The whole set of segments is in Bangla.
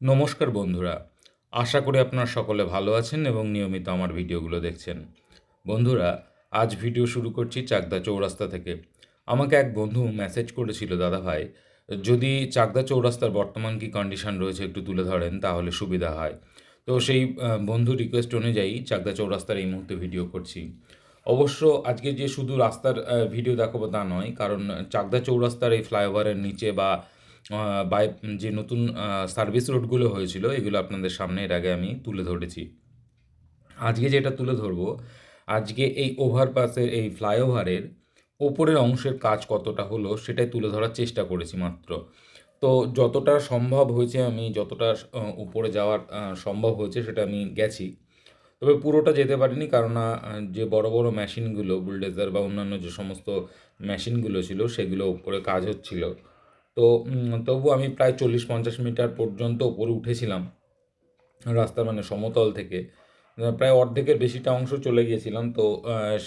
নমস্কার বন্ধুরা, আশা করি আপনারা সকলে ভালো আছেন এবং নিয়মিত আমার ভিডিওগুলো দেখছেন। বন্ধুরা, আজ ভিডিও শুরু করছি চাকদা চৌরাস্তা থেকে। আমাকে এক বন্ধু মেসেজ করেছিল, দাদা ভাই, যদি চাকদা চৌরাস্তার বর্তমান কি কন্ডিশন রয়েছে একটু তুলে ধরেন, তাহলে সুবিধা হয়। তো সেই বন্ধু রিকোয়েস্ট অনুযায়ী চাকদা চৌরাস্তার এই মুহূর্তে ভিডিও করছি। অবশ্য আজকে যে শুধু রাস্তার ভিডিও দেখাবো তা নয়, কারণ চাকদা চৌরাস্তার এই ফ্লাইওভারের নিচে বা বাই যে নতুন সার্ভিস রোডগুলো হয়েছিল, এগুলো আপনাদের সামনে এর আগে আমি তুলে ধরেছি। আজকে যেটা তুলে ধরবো, আজকে এই ওভারপাসের এই ফ্লাইওভারের ওপরের অংশের কাজ কতটা হলো, সেটাই তুলে ধরার চেষ্টা করেছি মাত্র। তো যতটা সম্ভব হয়েছে আমি, যতটা উপরে যাওয়ার সম্ভব হয়েছে সেটা আমি গেছি। তবে পুরোটা যেতে পারিনি কারণ যে বড় বড় মেশিনগুলো বুলডেজার বা অন্যান্য যে সমস্ত মেশিনগুলো ছিল, সেগুলো উপরে কাজ হচ্ছিল। তো তবু আমি প্রায় চল্লিশ পঞ্চাশ মিটার পর্যন্ত উপরে উঠেছিলাম রাস্তার মানে সমতল থেকে। প্রায় অর্ধেকের বেশিটা অংশ চলে গিয়েছিলাম। তো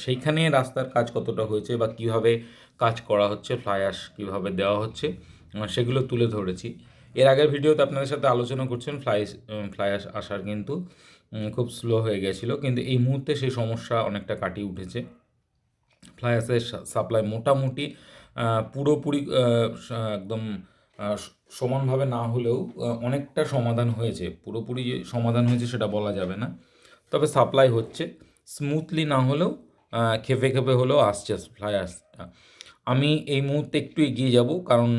সেইখানে রাস্তার কাজ কতটা হয়েছে বা কীভাবে কাজ করা হচ্ছে ফ্লাইয়াস কীভাবে দেওয়া হচ্ছে সেগুলো তুলে ধরেছি। এর আগের ভিডিওতে আপনাদের সাথে আলোচনা করছেন ফ্লাই ফ্লাইয়াস আসার কিন্তু খুব স্লো হয়ে গেছিল কিন্তু এই মুহূর্তে সেই সমস্যা অনেকটা কাটিয়ে উঠেছে। ফ্লাইয়াসের সাপ্লাই মোটামুটি পুরোপুরি একদম সমানভাবে না হলেও অনেকটা সমাধান হয়েছে। পুরোপুরি যে সমাধান হয়েছে সেটা বলা যাবে না। তবে সাপ্লাই হচ্ছে। স্মুথলি না হলেও খেপে খেপে হলেও আসছে ফ্লাইয়াসটা আমি এই মুহূর্তে একটু এগিয়ে যাব, কারণ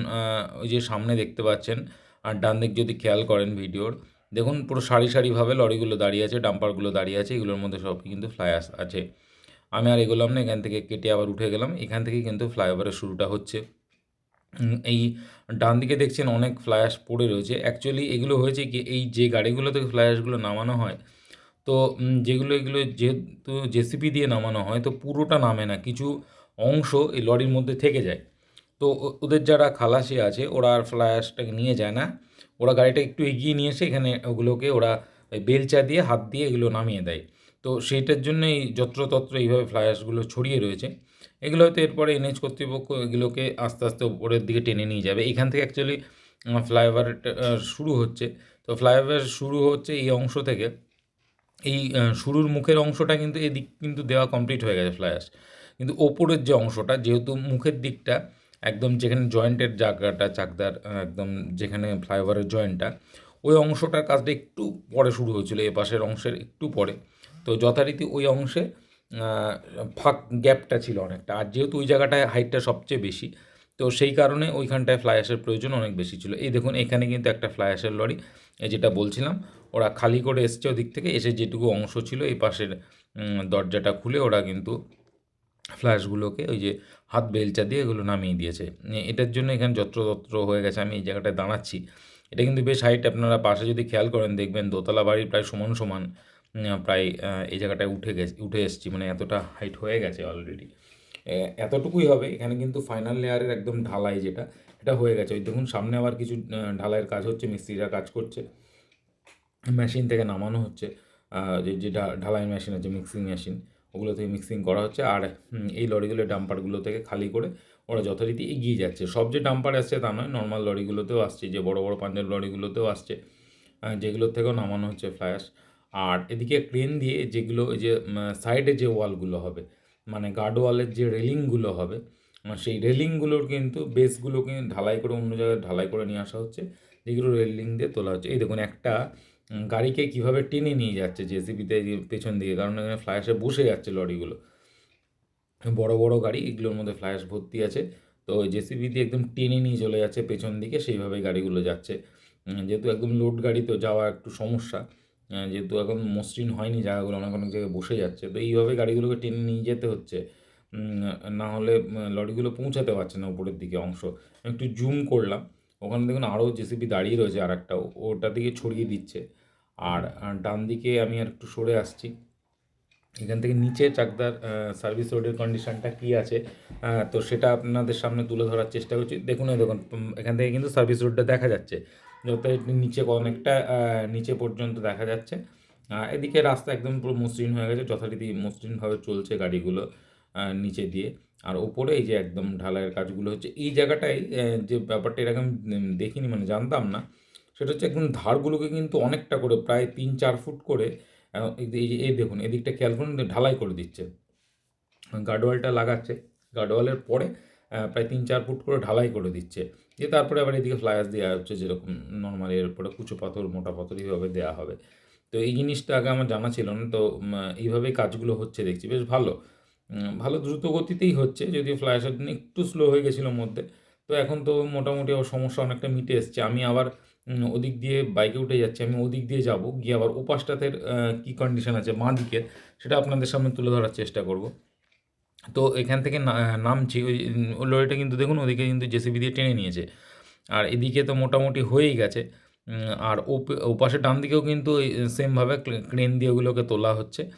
ওই যে সামনে দেখতে পাচ্ছেন, আর ডান দিক যদি খেয়াল করেন ভিডিওর, দেখুন পুরো সারি সারিভাবে লরিগুলো দাঁড়িয়ে আছে, ডাম্পারগুলো দাঁড়িয়ে আছে, এগুলোর মধ্যে সব কিন্তু ফ্লাইয়াস আছে। আমি আর এগোলাম না, এখান থেকে কেটে আবার উঠে গেলাম। এখান থেকে কিন্তু ফ্লাইওভারের শুরুটা হচ্ছে। এই ডান দিকে দেখছেন অনেক ফ্লায়াস পড়ে রয়েছে। অ্যাকচুয়ালি এগুলো হয়েছে কি, এই যে গাড়িগুলো থেকে ফ্লায়াসগুলো নামানো হয়, তো যেগুলো, এগুলো যেহেতু জেসিপি দিয়ে নামানো হয়, তো পুরোটা নামে না, কিছু অংশ এই লরির মধ্যে থেকে যায়। তো ওদের যারা খালাসি আছে, ওরা আর ফ্লায়াসটাকে নিয়ে যায় না। ওরা গাড়িটা একটু এগিয়ে নিয়ে এসে এখানে ওগুলোকে ওরা বেলচা দিয়ে, হাত দিয়ে এগুলো নামিয়ে দেয়। তো সেইটার জন্যই যত্রতত্র এইভাবে ফ্লায়াসগুলো ছড়িয়ে রয়েছে। এগুলো হয়তো এরপরে এনএইচ কর্তৃপক্ষ এগুলোকে আস্তে আস্তে উপরের দিকে টেনে নিয়ে যাবে। এখান থেকে অ্যাকচুয়ালি ফ্লাইওভার শুরু হচ্ছে। তো ফ্লাইওভার শুরু হচ্ছে এই অংশ থেকে। এই শুরুর মুখের অংশটা কিন্তু এদিক কিন্তু দেওয়া কমপ্লিট হয়ে গেছে ফ্লায়াস কিন্তু ওপরের যে অংশটা, যেহেতু মুখের দিকটা একদম যেখানে জয়েন্টের জায়গাটা, চাকদার একদম যেখানে ফ্লাইওভারের জয়েন্টটা ওই অংশটার কাজটা একটু পরে শুরু হয়েছিল এ পাশের অংশের একটু পরে। তো যথারীতি ওই অংশে ফাঁক গ্যাপটা ছিল অনেকটা। আর যেহেতু ওই জায়গাটায় হাইটটা সবচেয়ে বেশি, তো সেই কারণে ওইখানটায় ফ্লাইয়াসের প্রয়োজন অনেক বেশি ছিল। এই দেখুন, এখানে কিন্তু একটা ফ্লাইয়াসের লরি, এই যেটা বলছিলাম, ওরা খালি করে এসছে ওদিক থেকে, এসে যেটুকু অংশ ছিল, এই পাশের দরজাটা খুলে ওরা কিন্তু ফ্ল্যাশগুলোকে ওই যে হাত বেলচা দিয়ে এগুলো নামিয়ে দিয়েছে। এটার জন্য এখানে যত্রতত্র হয়ে গেছে, আমি এই জায়গাটায় দাঁড়াচ্ছি। এটা কিন্তু বেশ হাইট আপনারা পাশে যদি খেয়াল করেন, দেখবেন দোতলা বাড়ির প্রায় সমান সমান। প্রায় এই জায়গাটায় উঠে গেছে, উঠে এসেছি মানে এতটা হাইট হয়ে গেছে অলরেডি এতটুকুই হবে, এখানে কিন্তু ফাইনাল লেয়ারের একদম ঢালাই যেটা, এটা হয়ে গেছে। ওই দেখুন, সামনে আবার কিছু ঢালাইয়ের কাজ হচ্ছে, মিস্ত্রিরা কাজ করছে। মেশিন থেকে নামানো হচ্ছে যে যে ঢালাই মেশিন আছে মিক্সিং মেশিন ওগুলো থেকে মিক্সিং করা হচ্ছে, আর এই লরিগুলো ডাম্পারগুলো থেকে খালি করে ওরা যথারীতি এগিয়ে যাচ্ছে। সব যে ডাম্পার আসছে তা নয় নর্মাল লরিগুলোতেও আসছে, যে বড় বড় পাঞ্জাব লরিগুলোতেও আসছে যেগুলোর থেকেও নামানো হচ্ছে ফ্লায়াস আর এদিকে ক্রেন দিয়ে যেগুলো ওই যে সাইডে যে ওয়ালগুলো হবে মানে গার্ড ওয়ালের যে রেলিংগুলো হবে সেই রেলিংগুলোর কিন্তু বেসগুলোকে ঢালাই করে অন্য জায়গায় ঢালাই করে নিয়ে আসা হচ্ছে, যেগুলো রেলিং দিয়ে তোলা হচ্ছে। এই দেখুন, একটা গাড়িকে কীভাবে টেনে নিয়ে যাচ্ছে জেসিবিতে পেছন দিকে, কারণ এখানে ফ্লায়াসে বসে যাচ্ছে লরিগুলো। বড় বড় গাড়ি, এগুলোর মধ্যে ফ্লায়াস ভর্তি আছে, তো জেসিবি দিয়ে একদম টেনে নিয়ে চলে যাচ্ছে পেছন দিকে সেইভাবে গাড়িগুলো যাচ্ছে। যেহেতু একদম লোড গাড়ি, তো যাওয়া একটু সমস্যা। যেহেতু এখন মসৃণ হয়নি জায়গাগুলো, অনেক অনেক জায়গায় বসে যাচ্ছে। তো এইভাবে গাড়িগুলোকে টেনে নিয়ে যেতে হচ্ছে। না হলে লরিগুলো পৌঁছাতে পারছে না উপরের দিকে অংশ। একটু জুম করলাম। ওখানে দেখুন আরও জেসিবি দাঁড়িয়ে রয়েছে আর একটা ওটা দিকে ছড়িয়ে দিচ্ছে। আর ডান দিকে আমি আর একটু সরে আসছি। এখান থেকে নিচে চাকদার সার্ভিস রোডের কন্ডিশনটা কী আছে? তো সেটা আপনাদের সামনে তুলে ধরার চেষ্টা করছি। দেখুন দেখুন এখান থেকে কিন্তু সার্ভিস রোডটা দেখা যাচ্ছে। যত নিচে অনেকটা নিচে পর্যন্ত দেখা যাচ্ছে। এদিকে রাস্তা একদম পুরো মসৃণ হয়ে গেছে যথারীতি মসৃণভাবে চলছে গাড়িগুলো নিচে দিয়ে। আর ওপরে এই যে একদম ঢালাইয়ের কাজগুলো হচ্ছে এই জায়গাটায় আহ, যে ব্যাপারটা এরকম দেখিনি মানে জানতাম না সেটা হচ্ছে একদম ধারগুলোকে কিন্তু অনেকটা করে প্রায় তিন চার ফুট করে এই যে- এই দেখুন এদিকটা খেয়াল করুন ঢালাই করে দিচ্ছে। গার্ডওয়ালটা লাগাচ্ছে গার্ডওয়ালের পরে প্রায় তিন চার ফুট করে ঢালাই করে দিচ্ছে। দিয়ে তারপরে আবার এদিকে ফ্লায়ার্স দেওয়া হচ্ছে যেরকম নর্মালি এর উপরে কুচো পাথর মোটা পাথর এইভাবে দেওয়া হবে। তো এই জিনিসটা আগে আমার জানা ছিল না তো উম, এইভাবেই কাজগুলো হচ্ছে দেখছি। বেশ ভালো। ভালো দ্রুত গতিতেই হচ্ছে যদিও ফ্লায়ার্সের দিন একটু স্লো হয়ে গেছিল মধ্যে। তো এখন তো মোটামুটি আবার সমস্যা অনেকটা মিটে এসছে। আমি আবার ওদিক দিয়ে বাইকে উঠে যাচ্ছি আমি ওদিক দিয়ে যাব গিয়ে আবার ওপাশটাতে কী কন্ডিশন আছে বাঁ দিকের সেটা আপনাদের সামনে তুলে ধরার চেষ্টা করব। তো এখান থেকে নামছি। ওই লরিটা কিন্তু দেখুন, ওদিকে কিন্তু জেসিবি দিয়ে টেনে নিয়েছে। আর এদিকে তো মোটামুটি হয়েই গেছে। আর ওপ- ওপাশে ডান দিকেও কিন্তু সেমভাবে ক্রেন দিয়ে ওগুলোকে তোলা হচ্ছে।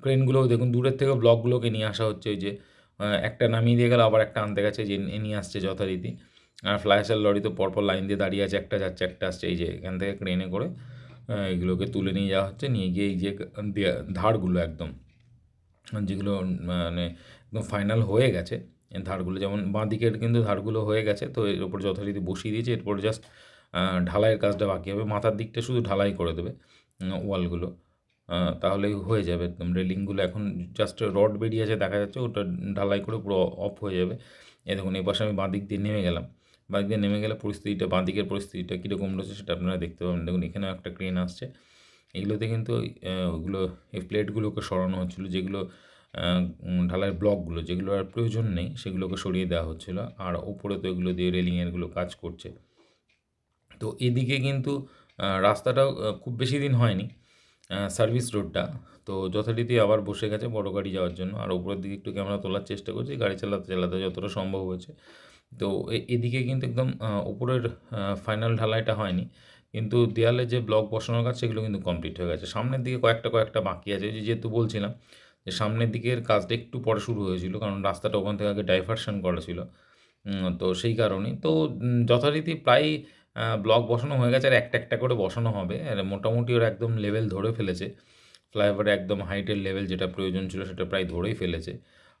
ক্রেনগুলো দেখুন, দূরের থেকে ব্লকগুলোকে নিয়ে আসা হচ্ছে ওই যে একটা নামিয়ে দিয়ে গেল, আবার একটা আনতে গেছে, যে নিয়ে আসছে যথারীতি। আর ফ্লাইসার লরি তো পরপর লাইন দিয়ে দাঁড়িয়ে আছে, একটা যাচ্ছে, একটা আসছে, এই যে এখান থেকে ক্রেনে করে এগুলোকে তুলে নিয়ে যাওয়া হচ্ছে, নিয়ে গিয়ে এই যে ধারগুলো একদম। যেগুলো মানে একদম ফাইনাল হয়ে গেছে। ধারগুলো যেমন বাঁ দিকের কিন্তু ধারগুলো হয়ে গেছে তো এর উপর যথারীতি বসিয়ে দিয়েছে এরপর জাস্ট ঢালাইয়ের কাজটা বাকি হবে। মাথার দিকটা শুধু ঢালাই করে দেবে ওয়ালগুলো। আহ, তাহলেই হয়ে যাবে একদম। রেলিংগুলো এখন জাস্ট রড বেরিয়ে আছে দেখা যাচ্ছে ওটা ঢালাই করে পুরো অফ হয়ে যাবে। এ দেখুন এই পাশে আমি বাঁ দিক দিয়ে নেমে গেলাম। বাঁ দিক দিয়ে নেমে গেলে পরিস্থিতিটা বাঁ দিকের পরিস্থিতিটা কীরকম রয়েছে সেটা আপনারা দেখতে পাবেন। দেখুন এখানেও একটা ক্রেন আসছে। এগুলোতে কিন্তু ওগুলো এই প্লেটগুলোকে সরানো হচ্ছিল যেগুলো ঢালাইয়ের ব্লকগুলো যেগুলো আর প্রয়োজন নেই, সেগুলোকে সরিয়ে দেওয়া হচ্ছিল। আর ওপরে তো এগুলো দিয়ে রেলিংয়েরগুলো কাজ করছে। তো এদিকে কিন্তু রাস্তাটাও খুব বেশি দিন হয়নি সার্ভিস রোডটা তো যথারীতি আবার বসে গেছে বড় গাড়ি যাওয়ার জন্য। আর উপরের দিকে একটু ক্যামেরা তোলার চেষ্টা করছি, গাড়ি চালাতে চালাতে যতটা সম্ভব হয়েছে। তো এদিকে কিন্তু একদম উপরের ফাইনাল ঢালাইটা হয়নি। কিন্তু দেয়ালে যে ব্লক বসানোর কাজ, সেগুলো কিন্তু কমপ্লিট হয়ে গেছে। সামনের দিকে কয়েকটা কয়েকটা বাকি আছে। যেহেতু বলছিলাম যে সামনের দিকের কাজটা একটু পরে শুরু হয়েছিল, কারণ রাস্তাটা ওখান থেকে আগে ডাইভারশন করা ছিল। তো সেই কারণে তো যথারীতি প্রায় ব্লক বসানো হয়ে গেছে, আর একটা একটা করে বসানো হবে। আর মোটামুটি ওরা একদম লেভেল ধরে ফেলেছে। ফ্লাইওভারে একদম হাইটের লেভেল যেটা প্রয়োজন ছিল, সেটা প্রায় ধরেই ফেলেছে।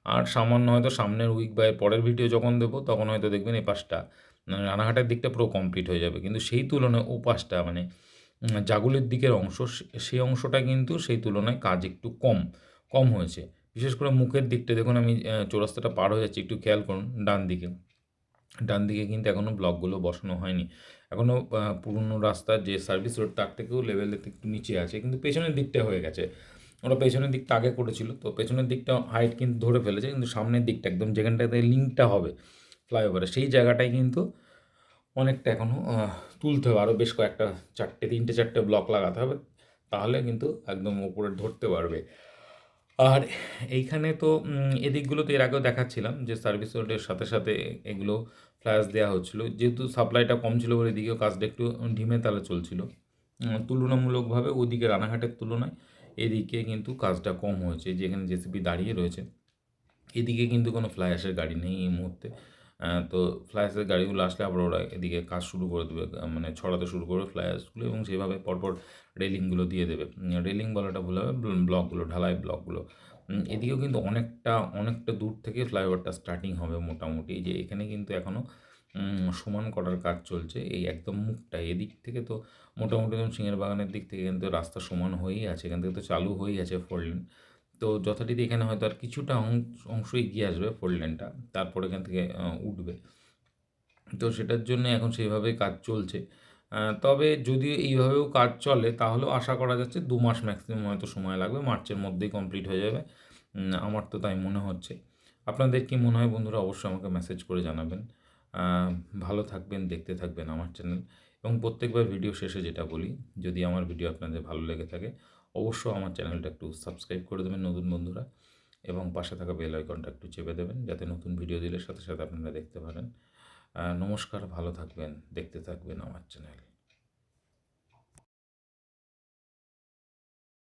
আর সামান্য হয়তো সামনের উইক বা পরের ভিডিও যখন দেবো, তখন হয়তো দেখবেন এই পাশটা রানাঘাটের দিকটা পুরো কমপ্লিট হয়ে যাবে। কিন্তু সেই তুলনায় ও পাশটা মানে জাগুলির দিকের অংশ সেই অংশটা কিন্তু সেই তুলনায় কাজ একটু কম। কম হয়েছে। বিশেষ করে মুখের দিকটা, দেখুন আমি চৌরাস্তাটা পার হয়ে যাচ্ছি, একটু খেয়াল করুন ডান দিকে। ডান দিকে কিন্তু এখনও ব্লকগুলো বসানো হয়নি। এখনও পুরনো রাস্তার যে সার্ভিস রোড তার থেকেও লেভেলের একটু নিচে আছে, কিন্তু পেছনের দিকটা হয়ে গেছে। ওরা পেছনের দিকটা আগে করেছিল, তো পেছনের দিকটা হাইট কিন্তু ধরে ফেলেছে, কিন্তু সামনের দিকটা একদম যেখানটাতে লিঙ্কটা হবে ফ্লাইওভারে সেই জায়গাটায় কিন্তু অনেকটা এখনও তুলতে হবে। আরও বেশ কয়েকটা, চারটে, তিনটে, চারটে ব্লক লাগাতে হবে, তাহলে কিন্তু একদম উপরে ধরতে পারবে। আর এইখানে তো এদিকগুলো তো এর আগেও দেখাচ্ছিলাম যে সার্ভিস রোডের সাথে সাথে এগুলো ফ্ল্যাশ দেওয়া হচ্ছিল। যেহেতু সাপ্লাইটা কম ছিল বলে এদিকেও কাজটা একটু ঢিমে তালে চলছিল। তুলনামূলকভাবে ওদিকে রানাঘাটের তুলনায় এদিকে কিন্তু কাজটা কম হয়েছে, যেখানে জেসিপি দাঁড়িয়ে রয়েছে। এদিকে কিন্তু কোনো ফ্ল্যাশের গাড়ি নেই এই মুহূর্তে। তো ফ্লাইঅ্যাশের গাড়িগুলো আসলে আবার ওরা এদিকে কাজ শুরু করে দেবে মানে ছড়াতে শুরু করবে ফ্লাইঅ্যাশগুলো এবং সেভাবে পরপর রেলিংগুলো দিয়ে দেবে। রেলিং বলাটা ভুল হবে ব্লকগুলো ঢালাই ব্লকগুলো এদিকেও কিন্তু অনেকটা অনেকটা দূর থেকে ফ্লাইওভারটা স্টার্টিং হবে মোটামুটি। যে এখানে কিন্তু এখনও সমান করার কাজ চলছে, এই একদম মুখটা। এদিক থেকে তো মোটামুটি একদম সিংহের বাগানের দিক থেকে কিন্তু রাস্তা সমান হয়েই আছে, এখান থেকে তো চালু হয়েই আছে ফোর লেন তো যথারীতি এখানে হয়তো আর কিছুটা অংশ অংশই গিয়ে আসবে ফোর লেনটা তারপর এখান থেকে উঠবে। তো সেটার জন্য এখন সেইভাবেই কাজ চলছে। তবে যদি এইভাবেও কাজ চলে, তাহলেও আশা করা যাচ্ছে দু মাস ম্যাক্সিমাম হয়তো সময় লাগবে, মার্চের মধ্যেই কমপ্লিট হয়ে যাবে। আমার তো তাই মনে হচ্ছে। আপনাদের কি মনে হয় বন্ধুরা, অবশ্যই আমাকে মেসেজ করে জানাবেন। ভালো থাকবেন, দেখতে থাকবেন আমার চ্যানেল। এবং প্রত্যেকবার ভিডিও শেষে যেটা বলি, যদি আমার ভিডিও আপনাদের ভালো লেগে থাকে অবশ্য আমার চ্যানেলটা একটু সাবস্ক্রাইব করে দেবেন নতুন বন্ধুরা এবং পাশে থাকা বেল আইকনটা একটু চেপে দেবেন যাতে নতুন ভিডিও দিলে সাথে সাথে আপনারা দেখতে পারেন। নমস্কার, ভালো থাকবেন, দেখতে থাকবেন আমার চ্যানেল